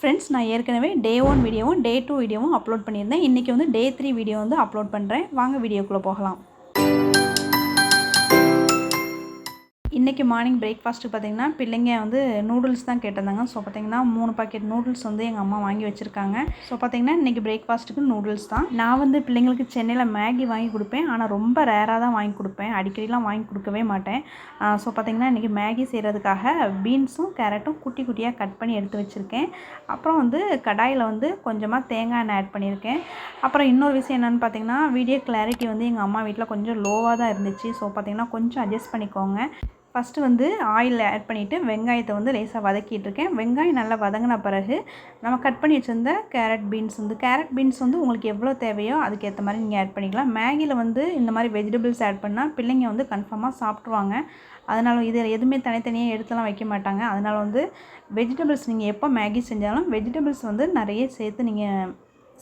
Friends நான் ஏற்கனவே day one வீடியோவும் டே டூ வீடியோவும் அப்லோட் பண்ணியிருந்தேன். இன்றைக்கி வந்து டே த்ரீ வீடியோ வந்து அப்லோட் பண்ணுறேன் வாங்க வீடியோக்குள்ளே போகலாம். இன்றைக்கி மார்னிங் பிரேக்ஃபாஸ்ட்டுக்கு பார்த்தீங்கன்னா பிள்ளைங்க வந்து நூடுல்ஸ் தான் கேட்டிருந்தாங்க. ஸோ பார்த்தீங்கன்னா மூணு பாக்கெட் நூடுல்ஸ் வந்து எங்கள் அம்மா வாங்கி வச்சுருக்காங்க. ஸோ பார்த்தீங்கன்னா இன்றைக்கி பிரேக்ஃபாஸ்ட்டுக்கு நூடுல்ஸ் தான். நான் வந்து பிள்ளைங்களுக்கு சென்னையில் மேகி வாங்கி கொடுப்பேன். ஆனால் ரொம்ப ரேராக தான் வாங்கி கொடுப்பேன். அடிக்கடிலாம் வாங்கி கொடுக்கவே மாட்டேன். ஸோ பார்த்தீங்கன்னா இன்றைக்கி மேகி செய்கிறதுக்காக பீன்ஸும் கேரட்டும் குட்டி குட்டியாக கட் பண்ணி எடுத்து வச்சுருக்கேன். அப்புறம் வந்து கடாயில் வந்து கொஞ்சமாக தேங்காய் எண்ணெய் ஆட் பண்ணியிருக்கேன். அப்புறம் இன்னொரு விஷயம் என்னென்னு பார்த்தீங்கன்னா வீடியோ கிளாரிட்டி வந்து எங்கள் அம்மா வீட்டில் கொஞ்சம் லோவாக தான் இருந்துச்சு. ஸோ பார்த்தீங்கன்னா கொஞ்சம் அட்ஜஸ்ட் பண்ணிக்கோங்க. ஃபஸ்ட்டு வந்து ஆயில் ஆட் பண்ணிவிட்டு வெங்காயத்தை வந்து லேசாக வதக்கிட்டுருக்கேன் வெங்காயம் நல்லா வதங்கின பிறகு நம்ம கட் பண்ணி வச்சுருந்த கேரட் பீன்ஸ் வந்து கேரட் பீன்ஸ் வந்து உங்களுக்கு எவ்வளோ தேவையோ அதுக்கேற்ற மாதிரி நீங்கள் ஆட் பண்ணிக்கலாம். மேகியில் வந்து இந்த மாதிரி வெஜிடபிள்ஸ் ஆட் பண்ணால் பிள்ளைங்க வந்து கன்ஃபார்மாக சாப்பிட்ருவாங்க அதனால் இது எதுவுமே தனித்தனியாக எடுத்துலாம் வைக்க மாட்டாங்க. அதனால் வந்து வெஜிடபிள்ஸ் நீங்கள் எப்போ மேகி செஞ்சாலும் வெஜிடபிள்ஸ் வந்து நிறைய சேர்த்து நீங்கள்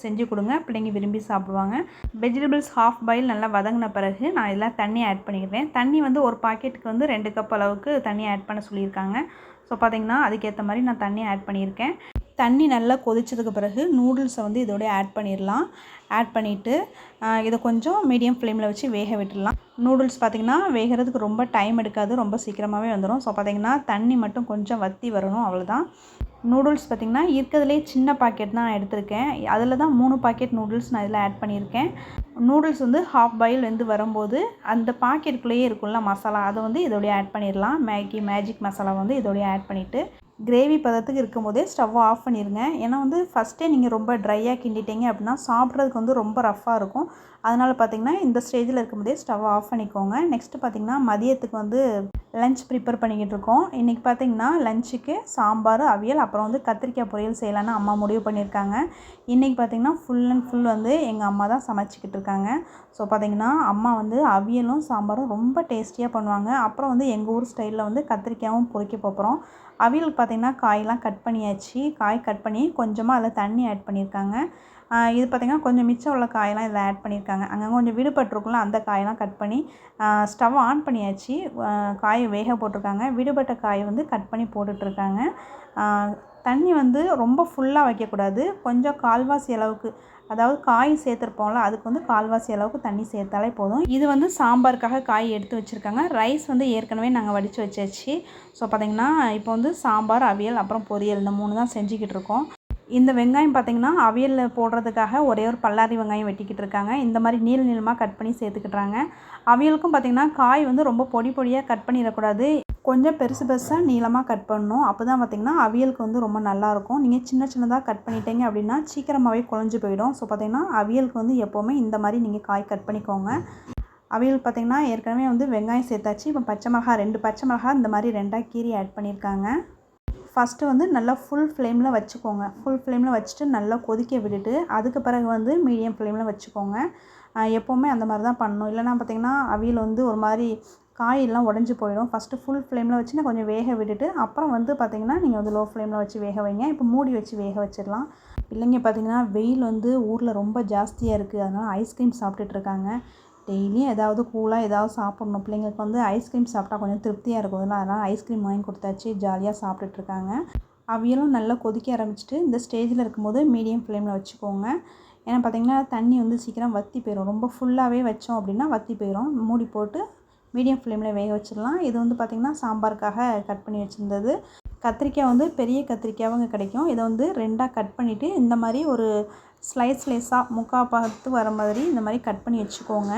செஞ்சு கொடுங்க. பிள்ளைங்க விரும்பி சாப்பிடுவாங்க. வெஜிடபிள்ஸ் ஹாஃப் பாயில் நல்லா வதங்கின பிறகு நான் இதெல்லாம் தண்ணி ஆட் பண்ணிக்கிறேன் தண்ணி வந்து ஒரு பாக்கெட்டுக்கு வந்து ரெண்டு கப் அளவுக்கு தண்ணி ஆட் பண்ண சொல்லியிருக்காங்க. ஸோ பார்த்திங்கன்னா அதுக்கேற்ற மாதிரி நான் தண்ணி ஆட் பண்ணியிருக்கேன். தண்ணி நல்லா கொதிச்சதுக்கு பிறகு நூடுல்ஸை வந்து இதோடய ஆட் பண்ணிடலாம். ஆட் பண்ணிவிட்டு இதை கொஞ்சம் மீடியம் ஃப்ளேமில் வச்சு வேக விட்டுடலாம். நூடுல்ஸ் பார்த்திங்கன்னா வேகிறதுக்கு ரொம்ப டைம் எடுக்காது. ரொம்ப சீக்கிரமாகவே வந்துடும் ஸோ பார்த்திங்கன்னா தண்ணி மட்டும் கொஞ்சம் வற்றி வரணும். அவ்வளோதான் நூடுல்ஸ் பார்த்திங்கன்னா இருக்கிறதுலே சின்ன பாக்கெட் தான் நான் எடுத்திருக்கேன். அதில் தான் மூணு பாக்கெட் நூடுல்ஸ் நான் இதில் ஆட் பண்ணியிருக்கேன். நூடுல்ஸ் வந்து ஹாஃப் பாயில் வந்து வரும்போது அந்த பாக்கெட்டுக்குள்ளேயே இருக்கும்ல மசாலா அதை வந்து இதோடய ஆட் பண்ணிடலாம். மேகி மேஜிக் மசாலா வந்து இதோடய ஆட் பண்ணிவிட்டு கிரேவி பதத்துக்கு இருக்கும் போதே ஸ்டவ்வை ஆஃப் பண்ணிடுங்க ஏன்னா வந்து ஃபஸ்ட்டே நீங்கள் ரொம்ப ட்ரையாக கிண்டிட்டீங்க அப்படின்னா சாப்பிட்றதுக்கு வந்து ரொம்ப ரஃப்பாக இருக்கும். அதனால் பார்த்திங்கன்னா இந்த ஸ்டேஜில் இருக்கும்போதே ஸ்டவ்வை ஆஃப் பண்ணிக்கோங்க. நெக்ஸ்ட்டு பார்த்திங்கன்னா மதியத்துக்கு வந்து லஞ்ச் ப்ரிப்பேர் பண்ணிக்கிட்டு இருக்கோம். இன்றைக்கி பார்த்திங்கன்னா லஞ்சுக்கு சாம்பார் அவியல் அப்புறம் வந்து கத்திரிக்காய் பொரியல் செய்யலான்னு அம்மா முடிவு பண்ணியிருக்காங்க. இன்றைக்கி பார்த்திங்கன்னா ஃபுல் அண்ட் ஃபுல் வந்து எங்கள் அம்மா தான் சமைச்சிக்கிட்டு இருக்காங்க. ஸோ பார்த்திங்கன்னா அம்மா வந்து அவியலும் சாம்பாரும் ரொம்ப டேஸ்டியாக பண்ணுவாங்க. அப்புறம் வந்து எங்கள் ஊர் ஸ்டைலில் வந்து கத்திரிக்காயும் பொறிக்க போகிறோம் அவியலுக்கு பார்த்திங்கன்னா காயெல்லாம் கட் பண்ணியாச்சு. காய் கட் பண்ணி கொஞ்சமாக அதில் தண்ணி ஆட் பண்ணியிருக்காங்க. இது பார்த்திங்கன்னா கொஞ்சம் மிச்சம் உள்ள காயெல்லாம் இதில் ஆட் பண்ணியிருக்காங்க அங்கே கொஞ்சம் விடுபட்டிருக்கும்ல அந்த காயெல்லாம் கட் பண்ணி ஸ்டவ் ஆன் பண்ணியாச்சு. காயை வேக போட்டிருக்காங்க. விடுபட்ட காயை வந்து கட் பண்ணி போட்டுட்ருக்காங்க. தண்ணி வந்து ரொம்ப ஃபுல்லாக வைக்கக்கூடாது. கொஞ்சம் கால்வாசி அளவுக்கு அதாவது காய் சேர்த்துருப்போம்ல அதுக்கு வந்து கால்வாசி அளவுக்கு தண்ணி சேர்த்தாலே போதும். இது வந்து சாம்பாருக்காக காய் எடுத்து வச்சுருக்காங்க. ரைஸ் வந்து ஏற்கனவே நாங்கள் வடித்து வச்சாச்சு. ஸோ பார்த்திங்கன்னா இப்போ வந்து சாம்பார் அவியல் அப்புறம் பொரியல் இந்த மூணு தான் செஞ்சுக்கிட்டு இருக்கோம். இந்த வெங்காயம் பார்த்திங்கன்னா அவியலில் போடுறதுக்காக ஒரே ஒரு பல்லாரி வெங்காயம் வெட்டிக்கிட்டு இருக்காங்க. இந்த மாதிரி நீள் நீளமாக கட் பண்ணி சேர்த்துக்கிட்றாங்க அவியலுக்கும் பார்த்திங்கன்னா காய் வந்து ரொம்ப பொடி பொடியாக கட் பண்ணிடக்கூடாது. கொஞ்சம் பெருசு பெருசாக நீளமாக கட் பண்ணணும். அப்போ தான் பார்த்திங்கன்னா அவியலுக்கு வந்து ரொம்ப நல்லாயிருக்கும் நீங்கள் சின்ன சின்னதாக கட் பண்ணிட்டீங்க அப்படின்னா சீக்கிரமாகவே குழஞ்சி போயிடும். ஸோ பார்த்திங்கன்னா அவியலுக்கு வந்து எப்போவுமே இந்த மாதிரி நீங்கள் காய் கட் பண்ணிக்கோங்க. அவியல் பார்த்திங்கன்னா ஏற்கனவே வந்து வெங்காயம் சேர்த்தாச்சு. இப்போ பச்சை மிளகா ரெண்டு பச்சை மிளகா இந்த மாதிரி ரெண்டாக கீரி ஆட் பண்ணியிருக்காங்க ஃபஸ்ட்டு வந்து நல்லா ஃபுல் ஃப்ளேமில் வச்சுக்கோங்க. ஃபுல் ஃப்ளேமில் வச்சுட்டு நல்லா கொதிக்க விட்டுட்டு அதுக்கு பிறகு வந்து மீடியம் ஃப்ளேமில் வச்சுக்கோங்க. எப்போவுமே அந்த மாதிரி தான் பண்ணணும். இல்லைனா பார்த்திங்கன்னா அவியல் வந்து ஒரு மாதிரி காயெல்லாம் உடஞ்சி போயிடும். ஃபஸ்ட்டு ஃபுல் ஃப்ளேமில் வச்சு நான் கொஞ்சம் வேக விட்டுட்டு அப்புறம் வந்து பார்த்திங்கன்னா நீங்கள் வந்து லோ ஃப்ளேமில் வச்சு வேக வைங்க. இப்போ மூடி வச்சு வேக வச்சிடலாம். பிள்ளைங்க பார்த்திங்கன்னா வெயில் வந்து ஊரில் ரொம்ப ஜாஸ்தியாக இருக்குது அதனால் ஐஸ்கிரீம் சாப்பிட்டுட்ருக்காங்க டெய்லியும் ஏதாவது கூலாக ஏதாவது சாப்பிட்ணும். பிள்ளைங்களுக்கு வந்து ஐஸ்கிரீம் சாப்பிட்டா கொஞ்சம் திருப்தியாக இருக்கும். அதனால் ஐஸ்கிரீம் வாங்கி கொடுத்தாச்சு. ஜாலியாக சாப்பிட்டுட்ருக்காங்க அவியலும் நல்லா கொதிக்க ஆரம்பிச்சிட்டு இந்த ஸ்டேஜில் இருக்கும்போது மீடியம் ஃப்ளேமில் வச்சுக்கோங்க. ஏன்னா பார்த்திங்கன்னா தண்ணி வந்து சீக்கிரம் வற்றி போயிடும் ரொம்ப ஃபுல்லாகவே வச்சோம் அப்படின்னா வற்றி போயிடும் மூடி போட்டு மீடியம் ஃப்ளேமில் வேக வச்சிடலாம். இது வந்து பார்த்திங்கன்னா சாம்பாருக்காக கட் பண்ணி வச்சுருந்தது. கத்திரிக்காய் வந்து பெரிய கத்திரிக்காய்வும் கிடைக்கும். இதை வந்து ரெண்டாக கட் பண்ணிவிட்டு இந்த மாதிரி ஒரு ஸ்லைஸ் ஸ்லைஸாக முக்கால் பார்த்து வர மாதிரி இந்த மாதிரி கட் பண்ணி வச்சுக்கோங்க.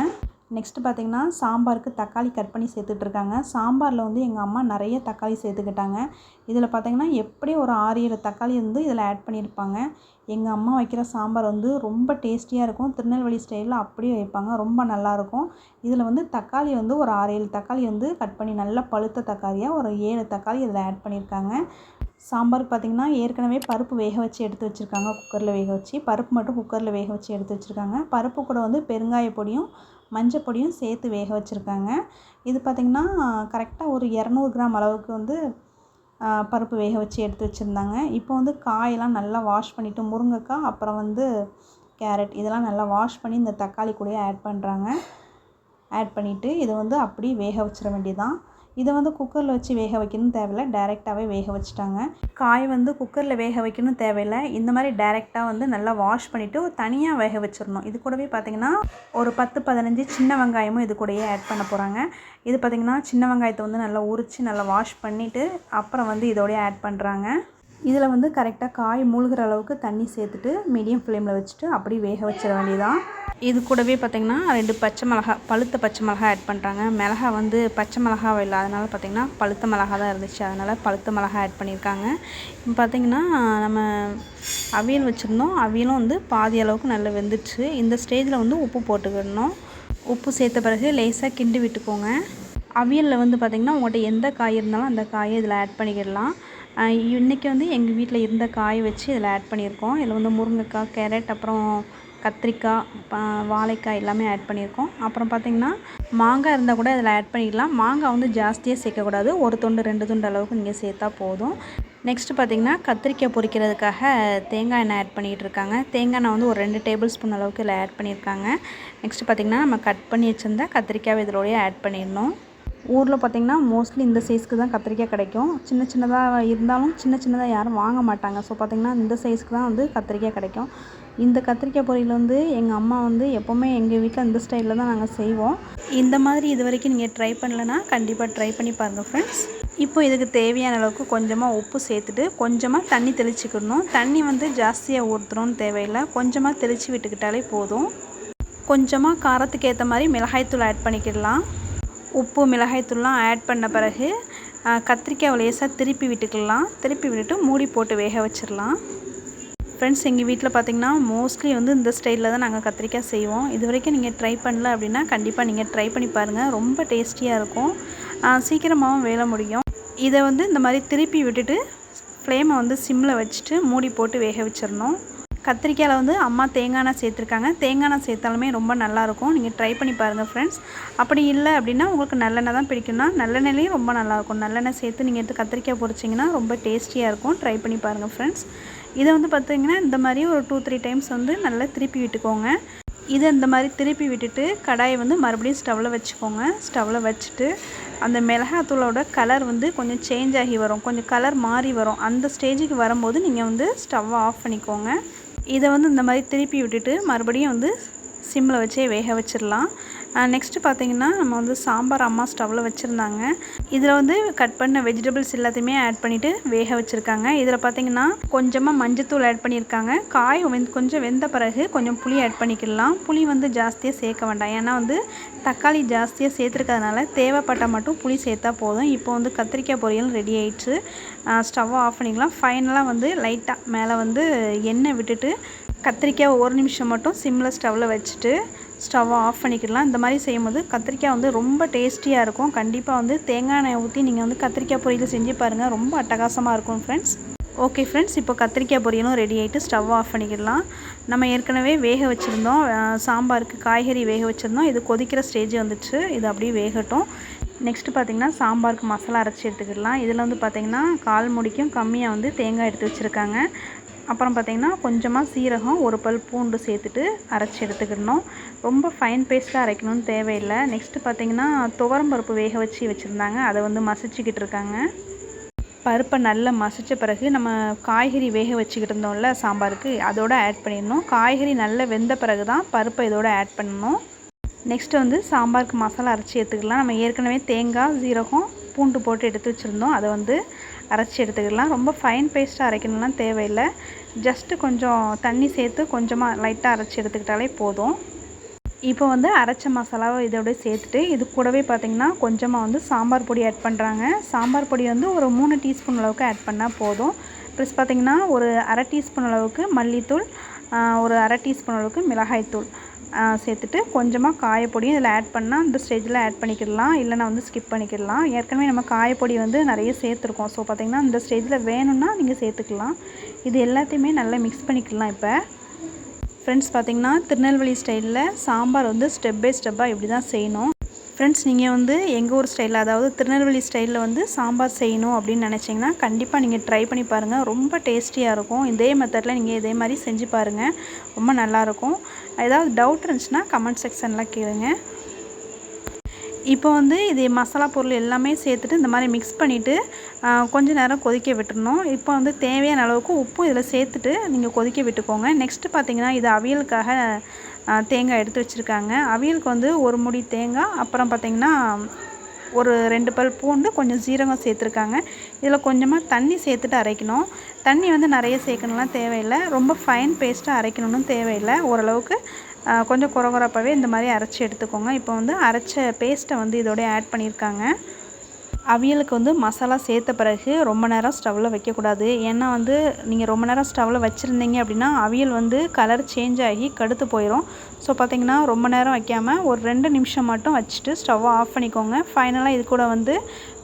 நெக்ஸ்ட்டு பார்த்திங்கன்னா சாம்பாருக்கு தக்காளி கட் பண்ணி சேர்த்துட்ருக்காங்க. சாம்பாரில் வந்து எங்கள் அம்மா நிறைய தக்காளி சேர்த்துக்கிட்டாங்க. இதில் பார்த்திங்கன்னா எப்படி ஒரு ஆறு ஏழு தக்காளி வந்து இதில் ஆட் பண்ணியிருப்பாங்க. எங்கள் அம்மா வைக்கிற சாம்பார் வந்து ரொம்ப டேஸ்டியாக இருக்கும். திருநெல்வேலி ஸ்டைலில் அப்படியே வைப்பாங்க. ரொம்ப நல்லாயிருக்கும் இதில் வந்து தக்காளி வந்து ஒரு ஆறு ஏழு தக்காளி வந்து கட் பண்ணி நல்லா பழுத்த தக்காளியாக ஒரு ஏழு தக்காளி இதில் ஆட் பண்ணியிருக்காங்க. சாம்பாருக்கு பார்த்திங்கன்னா ஏற்கனவே பருப்பு வேக வச்சு எடுத்து வச்சுருக்காங்க குக்கரில் வேக வச்சு. பருப்பு மட்டும் குக்கரில் வேக வச்சு எடுத்து வச்சுருக்காங்க. பருப்பு கூட வந்து பெருங்காய பொடியும் மஞ்சள் பொடியும் சேர்த்து வேக வச்சுருக்காங்க. இது பார்த்திங்கன்னா கரெக்டாக ஒரு இரநூறு கிராம் அளவுக்கு வந்து பருப்பு வேக வச்சு எடுத்து வச்சுருந்தாங்க. இப்போ வந்து காயெல்லாம் நல்லா வாஷ் பண்ணிவிட்டு முருங்கைக்காய் அப்புறம் வந்து கேரட் இதெல்லாம் நல்லா வாஷ் பண்ணி இந்த தக்காளி கூடயே ஆட் பண்ணுறாங்க ஆட் பண்ணிவிட்டு இதை வந்து அப்படியே வேக வச்சிட வேண்டியதான் இதை வந்து குக்கரில் வச்சு வேக வைக்கணும் தேவையில்லை. டேரெக்டாகவே வேக வச்சுட்டாங்க. காய் வந்து குக்கரில் வேக வைக்கணும் தேவையில்லை. இந்த மாதிரி டேரெக்டாக வந்து நல்லா வாஷ் பண்ணிவிட்டு தனியாக வேக வச்சிடணும். இது கூடவே பார்த்திங்கன்னா ஒரு பத்து பதினஞ்சு சின்ன வெங்காயமும் இது கூடயே ஆட் பண்ண போகிறாங்க இது பார்த்திங்கன்னா சின்ன வெங்காயத்தை வந்து நல்லா உரித்து நல்லா வாஷ் பண்ணிவிட்டு அப்புறம் வந்து இதோடய ஆட் பண்ணுறாங்க இதில் வந்து கரெக்டாக காய் மூழ்கிற அளவுக்கு தண்ணி சேர்த்துட்டு மீடியம் ஃப்ளேமில் வச்சுட்டு அப்படியே வேக வச்சிட வேண்டியதான் இது கூடவே பார்த்திங்கன்னா ரெண்டு பச்சை மிளகா பழுத்த பச்சை மிளகா ஆட் பண்ணுறாங்க மிளகா வந்து பச்சை மிளகா இல்லை அதனால் பார்த்திங்கன்னா பழுத்த மிளகா தான் இருந்துச்சு. அதனால் பழுத்த மிளகா ஆட் பண்ணியிருக்காங்க. இப்போ பார்த்திங்கன்னா நம்ம அவியல் வச்சுருந்தோம். அவியலும் வந்து பாதி அளவுக்கு நல்லா வெந்துடுச்சு. இந்த ஸ்டேஜில் வந்து உப்பு போட்டுக்கிடணும். உப்பு சேர்த்த பிறகு லேசாக கிண்டி விட்டுக்கோங்க. அவியலில் வந்து பார்த்திங்கன்னா உங்கள்கிட்ட எந்த காய் இருந்தாலும் அந்த காயை இதில் ஆட் பண்ணிக்கிடலாம். இன்றைக்கி வந்து எங்கள் வீட்டில் இருந்த காய் வச்சு இதில் ஆட் பண்ணியிருக்கோம். இதில் வந்து முருங்கைக்காய் கேரட் அப்புறம் கத்திரிக்காய் வாழைக்காய் எல்லாமே ஆட் பண்ணியிருக்கோம். அப்புறம் பார்த்திங்கன்னா மாங்காய் இருந்தால் கூட இதில் ஆட் பண்ணிக்கலாம் மாங்காய் வந்து ஜாஸ்தியாக சேர்க்கக்கூடாது ஒரு துண்டு ரெண்டு துண்டு அளவுக்கு நீங்கள் சேர்த்தா போதும். நெக்ஸ்ட்டு பார்த்திங்கன்னா கத்திரிக்காய் பொரிக்கிறதுக்காக தேங்காய் எண்ணெய் ஆட் பண்ணிகிட்டு இருக்காங்க. தேங்காய் எண்ணெய் வந்து ஒரு ரெண்டு டேபிள் ஸ்பூன் அளவுக்கு இதில் ஆட் பண்ணியிருக்காங்க. நெக்ஸ்ட்டு பார்த்திங்கன்னா நம்ம கட் பண்ணி வச்சுருந்தா கத்திரிக்காய் இதோடய ஆட் பண்ணிடணும். ஊரில் பார்த்திங்கன்னா மோஸ்ட்லி இந்த சைஸ்க்கு தான் கத்திரிக்காய் கிடைக்கும். சின்ன சின்னதாக இருந்தாலும் சின்ன சின்னதாக யாரும் வாங்க மாட்டாங்க. ஸோ பார்த்திங்கன்னா இந்த சைஸ்க்கு தான் வந்து கத்திரிக்காய் கிடைக்கும். இந்த கத்திரிக்காய் பொரியல் வந்து எங்கள் அம்மா வந்து எப்போவுமே எங்கள் வீட்டில் இந்த ஸ்டைலில் தான் நாங்கள் செய்வோம். இந்த மாதிரி இது வரைக்கும் நீங்கள் ட்ரை பண்ணலன்னா கண்டிப்பாக ட்ரை பண்ணி பாருங்கள் ஃப்ரெண்ட்ஸ் இப்போ இதுக்கு தேவையான அளவுக்கு கொஞ்சமாக உப்பு சேர்த்துட்டு கொஞ்சமாக தண்ணி தெளிச்சுக்கிடணும் தண்ணி வந்து ஜாஸ்தியாக ஊற்றுறோன்னு தேவையில்லை. கொஞ்சமாக தெளித்து விட்டுக்கிட்டாலே போதும். கொஞ்சமாக காரத்துக்கு ஏற்ற மாதிரி மிளகாய்த்தூள் ஆட் பண்ணிக்கிடலாம். உப்பு மிளகாய்த்தூள்லாம் ஆட் பண்ண பிறகு கத்திரிக்காய் லேசாக திருப்பி விட்டுக்கலாம். திருப்பி விட்டுட்டு மூடி போட்டு வேக வச்சிடலாம். ஃப்ரெண்ட்ஸ் எங்கள் வீட்டில் பார்த்திங்கன்னா மோஸ்ட்லி வந்து இந்த ஸ்டைலில் தான் நாங்கள் கத்திரிக்காய் செய்வோம். இது வரைக்கும் நீங்கள் ட்ரை பண்ணல அப்படின்னா கண்டிப்பாக நீங்கள் ட்ரை பண்ணி பாருங்கள் ரொம்ப டேஸ்டியாக இருக்கும். சீக்கிரமாகவும் வேலை முடியும். இதை வந்து இந்த மாதிரி திருப்பி விட்டுட்டு ஃப்ளேமை வந்து சிம்மில் வச்சுட்டு மூடி போட்டு வேக வச்சிடணும். கத்திரிக்காயில் வந்து அம்மா தேங்காய் எண்ணெய் சேர்த்துருக்காங்க. தேங்காய் எண்ணெய் சேர்த்தாலுமே ரொம்ப நல்லாயிருக்கும். நீங்கள் ட்ரை பண்ணி பாருங்கள் ஃப்ரெண்ட்ஸ் அப்படி இல்லை அப்படின்னா உங்களுக்கு நல்லெண்ணெய் தான் பிடிக்கும்னா நல்லெண்ணெயிலையும் ரொம்ப நல்லாயிருக்கும். நல்லெண்ணெய் சேர்த்து நீங்கள் எடுத்து கத்திரிக்காய் பொறிச்சிங்கன்னா ரொம்ப டேஸ்டியாக இருக்கும். ட்ரை பண்ணி பாருங்கள் ஃப்ரெண்ட்ஸ் இதை வந்து பார்த்திங்கன்னா இந்த மாதிரி ஒரு டூ த்ரீ டைம்ஸ் வந்து நல்லா திருப்பி விட்டுக்கோங்க. இதை இந்த மாதிரி திருப்பி விட்டுட்டு கடாயை வந்து மறுபடியும் ஸ்டவ்வில் வச்சுக்கோங்க. ஸ்டவ்வில் வச்சுட்டு அந்த மிளகாத்தூளோட கலர் வந்து கொஞ்சம் சேஞ்ச் ஆகி வரும். கொஞ்சம் கலர் மாறி வரும். அந்த ஸ்டேஜுக்கு வரும்போது நீங்கள் வந்து ஸ்டவ்வை ஆஃப் பண்ணிக்கோங்க. இதை வந்து இந்த மாதிரி திருப்பி விட்டுட்டு மறுபடியும் வந்து சிம்மில் வச்சே வேக வச்சிடலாம். நெக்ஸ்ட்டு பார்த்திங்கன்னா நம்ம வந்து சாம்பார் அம்மா ஸ்டவ்வில் வச்சுருந்தாங்க. இதில் வந்து கட் பண்ண வெஜிடபிள்ஸ் எல்லாத்தையுமே ஆட் பண்ணிவிட்டு வேக வச்சுருக்காங்க. இதில் பார்த்திங்கன்னா கொஞ்சமாக மஞ்சத்தூள் ஆட் பண்ணியிருக்காங்க. காய் வெந் கொஞ்சம் வெந்த பிறகு கொஞ்சம் புளி ஆட் பண்ணிக்கிடலாம் புளி வந்து ஜாஸ்தியாக சேர்க்க வேண்டாம். ஏன்னா வந்து தக்காளி ஜாஸ்தியாக சேர்த்துருக்கிறதுனால தேவைப்பட்டால் மட்டும் புளி சேர்த்தா போதும். இப்போ வந்து கத்திரிக்காய் பொரியல் ரெடி ஆயிடுச்சு. ஸ்டவ்வை ஆஃப் பண்ணிக்கலாம். ஃபைனலாக வந்து லைட்டாக மேலே வந்து எண்ணெய் விட்டுட்டு கத்திரிக்காய் ஒரு நிமிஷம் மட்டும் சிம்மில் ஸ்டவ்வில் வச்சுட்டு ஸ்டவ்வை ஆஃப் பண்ணிக்கிடலாம். இந்த மாதிரி செய்யும்போது கத்திரிக்காய் வந்து ரொம்ப டேஸ்டியாக இருக்கும். கண்டிப்பாக வந்து தேங்காய் எண்ணெய் ஊற்றி நீங்கள் வந்து கத்திரிக்காய் பொரியல் செஞ்சு பாருங்கள் ரொம்ப அட்டகாசமாக இருக்கும் ஃப்ரெண்ட்ஸ் ஓகே ஃப்ரெண்ட்ஸ் இப்போ கத்திரிக்காய் பொரியலும் ரெடி ஆகிட்டு ஸ்டவ் ஆஃப் பண்ணிக்கிடலாம். நம்ம ஏற்கனவே வேக வச்சுருந்தோம். சாம்பாருக்கு காய்கறி வேக வச்சுருந்தோம். இது கொதிக்கிற ஸ்டேஜ் வந்துச்சு. இது அப்படியே வேகட்டும். நெக்ஸ்ட்டு பார்த்திங்கன்னா சாம்பாருக்கு மசாலா அரைச்சி எடுத்துக்கிடலாம். இதில் வந்து பார்த்திங்கன்னா கால் முடிக்கும் கம்மியாக வந்து தேங்காய் எடுத்து வச்சுருக்காங்க. அப்புறம் பார்த்திங்கன்னா கொஞ்சமாக சீரகம் ஒரு பல் பூண்டு சேர்த்துட்டு அரைச்சி எடுத்துக்கிடணும். ரொம்ப ஃபைன் பேஸ்ட்டாக அரைக்கணும்னு தேவையில்லை. நெக்ஸ்ட்டு பார்த்திங்கன்னா துவரம்பருப்பு வேக வச்சு வச்சுருந்தாங்க. அதை வந்து மசிச்சுக்கிட்டு இருக்காங்க. பருப்பை நல்லா மசித்த பிறகு நம்ம காய்கறி வேக வச்சுக்கிட்டு இருந்தோம்ல சாம்பாருக்கு அதோடு ஆட் பண்ணிடணும். காய்கறி நல்லா வெந்த பிறகு தான் பருப்பை இதோடு ஆட் பண்ணணும். நெக்ஸ்ட்டு வந்து சாம்பாருக்கு மசாலா அரைச்சி எடுத்துக்கலாம். நம்ம ஏற்கனவே தேங்காய் சீரகம் பூண்டு போட்டு எடுத்து வச்சுருந்தோம். அதை வந்து அரைச்சி எடுத்துக்கலாம். ரொம்ப ஃபைன் பேஸ்ட்டாக அரைக்கணும்லாம் தேவையில்லை. ஜஸ்ட்டு கொஞ்சம் தண்ணி சேர்த்து கொஞ்சமாக லைட்டாக அரைச்சி எடுத்துக்கிட்டாலே போதும். இப்போ வந்து அரைச்ச மசாலாவை இதோட சேர்த்துட்டு இது கூடவே பார்த்திங்கன்னா கொஞ்சமாக வந்து சாம்பார் பொடி ஆட் பண்ணுறாங்க சாம்பார் பொடி வந்து ஒரு மூணு டீஸ்பூன் அளவுக்கு ஆட் பண்ணால் போதும். ப்ளஸ் பார்த்திங்கன்னா ஒரு அரை டீஸ்பூன் அளவுக்கு மல்லித்தூள் ஒரு அரை டீஸ்பூன் அளவுக்கு மிளகாய்த்தூள். சேர்த்துட்டு கொஞ்சமாக காயப்பொடியும் இதில் ஆட் பண்ணால் இந்த ஸ்டேஜில் ஆட் பண்ணிக்கிடலாம். இல்லைனா வந்து ஸ்கிப் பண்ணிக்கிடலாம். ஏற்கனவே நம்ம காயப்பொடி வந்து நிறைய சேர்த்துருக்கோம். ஸோ பார்த்திங்கன்னா இந்த ஸ்டேஜில் வேணும்னா நீங்கள் சேர்த்துக்கலாம். இது எல்லாத்தையுமே நல்லா மிக்ஸ் பண்ணிக்கலாம் இப்போ. ஃப்ரெண்ட்ஸ் பார்த்திங்கன்னா திருநெல்வேலி ஸ்டைலில் சாம்பார் வந்து ஸ்டெப் பை ஸ்டெப்பாக இப்படி தான் செய்யணும். ஃப்ரெண்ட்ஸ் நீங்கள் வந்து எங்கள் ஊர் ஸ்டைலில் அதாவது திருநெல்வேலி ஸ்டைலில் வந்து சாம்பார் செய்யணும் அப்படின்னு நினச்சிங்கன்னா கண்டிப்பாக நீங்கள் ட்ரை பண்ணி பாருங்கள் ரொம்ப டேஸ்டியாக இருக்கும். இதே மெத்தடில் நீங்கள் இதே மாதிரி செஞ்சு பாருங்கள் ரொம்ப நல்லாயிருக்கும் ஏதாவது டவுட் இருந்துச்சுன்னா கமெண்ட் செக்ஷனில் கேளுங்க. இப்போ வந்து இது மசாலா பொருள் எல்லாமே சேர்த்துட்டு இந்த மாதிரி மிக்ஸ் பண்ணிவிட்டு கொஞ்ச நேரம் கொதிக்க விட்டுறணும். இப்போ வந்து தேவையான அளவுக்கு உப்பும் இதில் சேர்த்துட்டு நீங்கள் கொதிக்க விட்டுக்கோங்க. நெக்ஸ்ட்டு பார்த்தீங்கன்னா இது அவியலுக்காக தேங்காய் எடுத்து வச்சுருக்காங்க. அவியலுக்கு வந்து ஒரு முடி தேங்காய் அப்புறம் பார்த்தீங்கன்னா ஒரு ரெண்டு பல் பூண்டு கொஞ்சம் சீரகம் சேர்த்துருக்காங்க. இதில் கொஞ்சமாக தண்ணி சேர்த்துட்டு அரைக்கணும். தண்ணி வந்து நிறைய சேர்க்கணும்லாம் தேவையில்லை. ரொம்ப ஃபைன் பேஸ்ட்டாக அரைக்கணும்னு தேவையில்லை. ஓரளவுக்கு கொஞ்சம் குறகுறப்பாகவே இந்த மாதிரி அரைச்சி எடுத்துக்கோங்க. இப்போ வந்து அரைச்ச பேஸ்ட்டை வந்து இதோடய ஆட் பண்ணியிருக்காங்க. அவியலுக்கு வந்து மசாலா சேர்த்த பிறகு ரொம்ப நேரம் ஸ்டவ்வில் வைக்கக்கூடாது. ஏன்னா வந்து நீங்கள் ரொம்ப நேரம் ஸ்டவ்வில் வச்சுருந்தீங்க அப்படின்னா அவியல் வந்து கலர் சேஞ்ச் ஆகி கடுத்து போயிடும் ஸோ பார்த்தீங்கன்னா ரொம்ப நேரம் வைக்காமல் ஒரு ரெண்டு நிமிஷம் மட்டும் வச்சுட்டு ஸ்டவ்வை ஆஃப் பண்ணிக்கோங்க. ஃபைனலாக இது கூட வந்து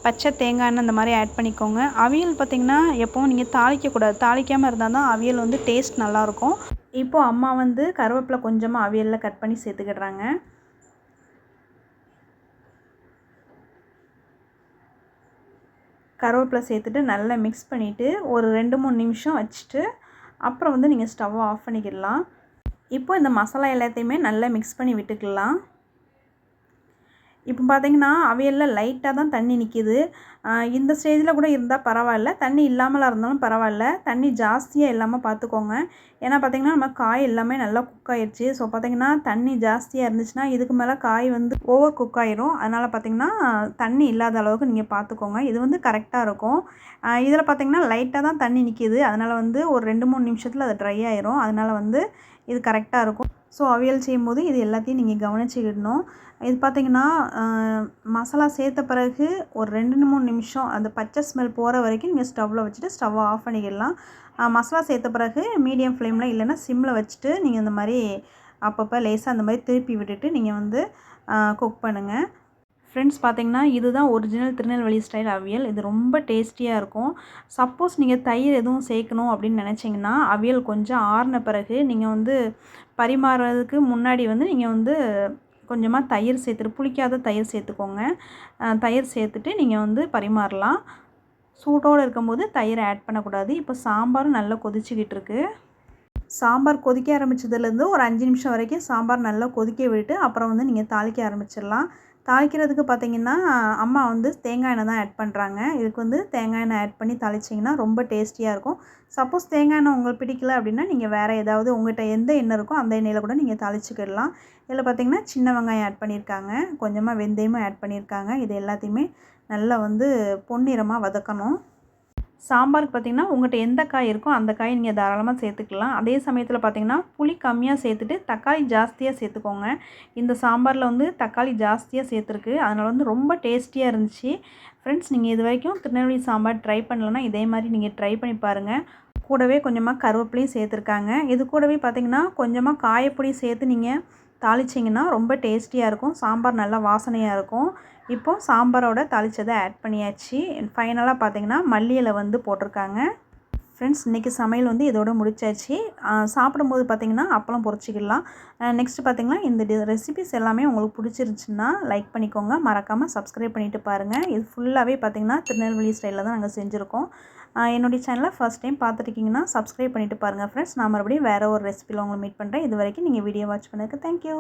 பச்சை தேங்காய் எண்ணெய் இந்த மாதிரி ஆட் பண்ணிக்கோங்க. அவியல் பார்த்திங்கன்னா எப்போவும் நீங்கள் தாளிக்கக்கூடாது. தாளிக்காமல் இருந்தால் தான் அவியல் வந்து டேஸ்ட் நல்லாயிருக்கும் இப்போது அம்மா வந்து கருவேப்பிலை கொஞ்சமாக அவியலில் கட் பண்ணி சேர்த்துக்கிடுறாங்க. கருவேப்பிலை சேர்த்துட்டு நல்லா மிக்ஸ் பண்ணிவிட்டு ஒரு ரெண்டு மூணு நிமிஷம் வச்சுட்டு அப்புறம் வந்து நீங்கள் ஸ்டவ்வை ஆஃப் பண்ணிக்கிடலாம். இப்போ இந்த மசாலா எல்லாத்தையுமே நல்லா மிக்ஸ் பண்ணி விட்டுக்கலாம். இப்போ பார்த்தீங்கன்னா அவியலில் லைட்டாக தான் தண்ணி நிற்கிது இந்த ஸ்டேஜில் கூட இருந்தால் பரவாயில்ல. தண்ணி இல்லாமல் இருந்தாலும் பரவாயில்ல. தண்ணி ஜாஸ்தியாக இல்லாமல் பார்த்துக்கோங்க. ஏன்னா பார்த்திங்கன்னா நம்ம காய் எல்லாமே நல்லா குக் ஆயிடுச்சு ஸோ பார்த்திங்கன்னா தண்ணி ஜாஸ்தியாக இருந்துச்சுன்னா இதுக்கு மேலே காய் வந்து ஓவர் குக் ஆயிரும். அதனால் பார்த்தீங்கன்னா தண்ணி இல்லாத அளவுக்கு நீங்கள் பார்த்துக்கோங்க. இது வந்து கரெக்டாக இருக்கும். இதில் பார்த்திங்கன்னா லைட்டாக தான் தண்ணி நிற்கிது அதனால் வந்து ஒரு ரெண்டு மூணு நிமிஷத்தில் அது ட்ரை ஆயிரும். அதனால் வந்து இது கரெக்டாக இருக்கும். ஸோ அவியல் செய்யும்போது இது எல்லாத்தையும் நீங்கள் கவனிச்சுக்கிடணும். இது பார்த்தீங்கன்னா மசாலா சேர்த்த பிறகு ஒரு ரெண்டு மூணு நிமிஷம் அந்த பச்சை ஸ்மெல் போகிற வரைக்கும் நீங்கள் ஸ்டவ்வில் வச்சுட்டு ஸ்டவ்வை ஆஃப் பண்ணிக்கிடலாம். மசாலா சேர்த்த பிறகு மீடியம் ஃப்ளேமில் இல்லைன்னா சிம்மில் வச்சுட்டு நீங்கள் இந்த மாதிரி அப்பப்போ லேசாக அந்த மாதிரி திருப்பி விட்டுட்டு நீங்கள் வந்து குக் பண்ணுங்கள் ஃப்ரெண்ட்ஸ் பார்த்தீங்கன்னா இதுதான் ஒரிஜினல் திருநெல்வேலி ஸ்டைல் அவியல். இது ரொம்ப டேஸ்டியாக இருக்கும். சப்போஸ் நீங்கள் தயிர் எதுவும் சேர்க்கணும் அப்படின்னு நினச்சிங்கன்னா அவியல் கொஞ்சம் ஆறின பிறகு நீங்கள் வந்து பரிமாறுறதுக்கு முன்னாடி வந்து நீங்கள் வந்து கொஞ்சமாக தயிர் சேர்த்துட்டு புளிக்காத தயிர் சேர்த்துக்கோங்க. தயிர் சேர்த்துட்டு நீங்கள் வந்து பரிமாறலாம். சூட்டோடு இருக்கும்போது தயிர் ஆட் பண்ணக்கூடாது. இப்போ சாம்பாரும் நல்லா கொதிச்சுக்கிட்டு இருக்குது சாம்பார் கொதிக்க ஆரம்பித்ததுலேருந்து ஒரு அஞ்சு நிமிஷம் வரைக்கும் சாம்பார் நல்லா கொதிக்க விட்டு அப்புறம் வந்து நீங்கள் தாளிக்க ஆரம்பிச்சிடலாம். தாளிக்கிறதுக்கு பார்த்தீங்கன்னா அம்மா வந்து தேங்காய் எண்ணெய் தான் ஆட் பண்ணுறாங்க இதுக்கு வந்து தேங்காய் எண்ணெய் ஆட் பண்ணி தாளிச்சிங்கன்னா ரொம்ப டேஸ்டியாக இருக்கும். சப்போஸ் தேங்காய் எண்ணெய் உங்களுக்கு பிடிக்கல அப்படின்னா நீங்கள் வேறு ஏதாவது உங்கள்கிட்ட எந்த எண்ணெய் இருக்கோ அந்த எண்ணெயில் கூட நீங்கள் தாளிச்சிக்கிடலாம். இதில் பார்த்தீங்கன்னா சின்ன வெங்காயம் ஆட் பண்ணியிருக்காங்க. கொஞ்சமாக வெந்தயமும் ஆட் பண்ணியிருக்காங்க. இது எல்லாத்தையுமே நல்லா வந்து பொன்னிறமாக வதக்கணும். சாம்பாருக்கு பார்த்தீங்கன்னா உங்கள்கிட்ட எந்த காய் இருக்கோ அந்த காய் நீங்கள் தாராளமாக சேர்த்துக்கலாம். அதே சமயத்தில் பார்த்தீங்கன்னா புளி கம்மியாக சேர்த்துட்டு தக்காளி ஜாஸ்தியாக சேர்த்துக்கோங்க. இந்த சாம்பாரில் வந்து தக்காளி ஜாஸ்தியாக சேர்த்துருக்கு. அதனால் வந்து ரொம்ப டேஸ்டியாக இருந்துச்சு. ஃப்ரெண்ட்ஸ் நீங்கள் இது வரைக்கும் திருநெல்வேலி சாம்பார் ட்ரை பண்ணலன்னா இதே மாதிரி நீங்கள் ட்ரை பண்ணி பாருங்கள் கூடவே கொஞ்சமாக கருவேப்பிலையும் சேர்த்துருக்காங்க. இது கூடவே பார்த்தீங்கன்னா கொஞ்சமாக காயப்பொடி சேர்த்து நீங்கள் தாளிச்சிங்கன்னா ரொம்ப டேஸ்டியாக இருக்கும். சாம்பார் நல்லா வாசனையாக இருக்கும். இப்போது சாம்பாரோட தாளிச்சதை ஆட் பண்ணியாச்சு. ஃபைனலாக பார்த்தீங்கன்னா மல்லி இலை வந்து போட்டிருக்காங்க. ஃப்ரெண்ட்ஸ் இன்றைக்கி சமையல் வந்து இதோட முடிச்சாச்சு. சாப்பிடும்போது பார்த்தீங்கன்னா அப்பளம் பொறிச்சிக்கலாம் நெக்ஸ்ட் பார்த்திங்கன்னா இந்த டி ரெசிபிஸ் எல்லாமே உங்களுக்கு பிடிச்சிருந்துச்சின்னா லைக் பண்ணிக்கோங்க. மறக்காமல் சப்ஸ்கிரைப் பண்ணிவிட்டு பாருங்கள் இது ஃபுல்லாகவே பார்த்திங்கன்னா திருநெல்வேலி ஸ்டைலில் தான் நாங்கள் செஞ்சுருக்கோம். என்னுடைய சேனலை ஃபஸ்ட் டைம் பார்த்துருக்கீங்கன்னா சப்ஸ்கிரைப் பண்ணிட்டு பாருங்கள் ஃப்ரெண்ட்ஸ் நான் மறுபடியும் வேறு ஒரு ரெசிபியில் உங்களை மீட் பண்ணுறேன் இது வரைக்கும் நீங்கள் வீடியோ வாட்ச் பண்ணதுக்கு தேங்க்யூ